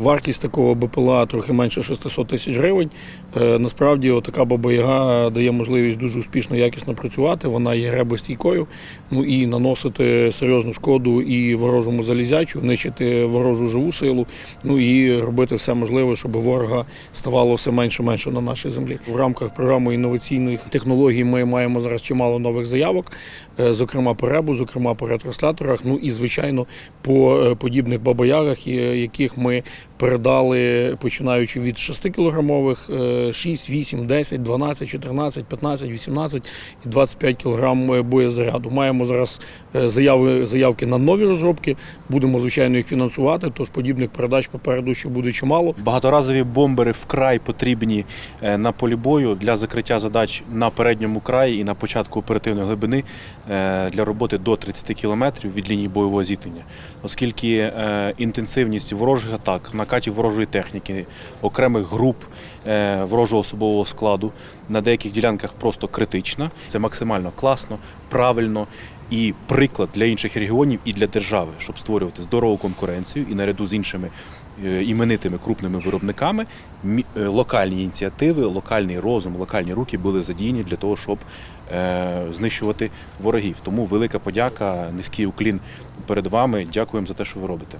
Вартість такого БПЛА трохи менше 600 тисяч гривень. Е, Насправді, така баба-яга дає можливість дуже успішно, якісно працювати. Вона є гребостійкою, ну і наносити серйозну шкоду і ворожому залізячу, нищити ворожу живу силу, ну і робити все можливе, щоб ворога ставало все менше менше на нашій землі. В рамках програми інноваційних технологій ми маємо зараз чимало нових заявок, е, зокрема по ребу, зокрема по ретрансляторах. Ну і звичайно по е, подібних бабоягах, яких ми передали починаючи від 6 кілограмових, е, 6, 8, 10, 12, 14, 15, 18 і 25 кілограм е, боєзаряду. Маємо зараз е, заяви, заявки на нові розробки. Будемо звичайно їх фінансувати. Тож подібних передач попереду ще буде чимало. Багаторазові бомбери вкрай потрібні е, на полі бою для закриття задач на передньому краї і на початку оперативної глибини для роботи до 30 кілометрів від лінії бойового зіткнення, оскільки інтенсивність ворожих атак, накатів ворожої техніки, окремих груп е, ворожого особового складу на деяких ділянках просто критична. Це максимально класно, правильно. І приклад для інших регіонів і для держави, щоб створювати здорову конкуренцію і наряду з іншими е, іменитими крупними виробниками е, локальні ініціативи, локальний розум, локальні руки були задіяні для того, щоб знищувати ворогів. Тому велика подяка, низький уклін перед вами. Дякуємо за те, що ви робите.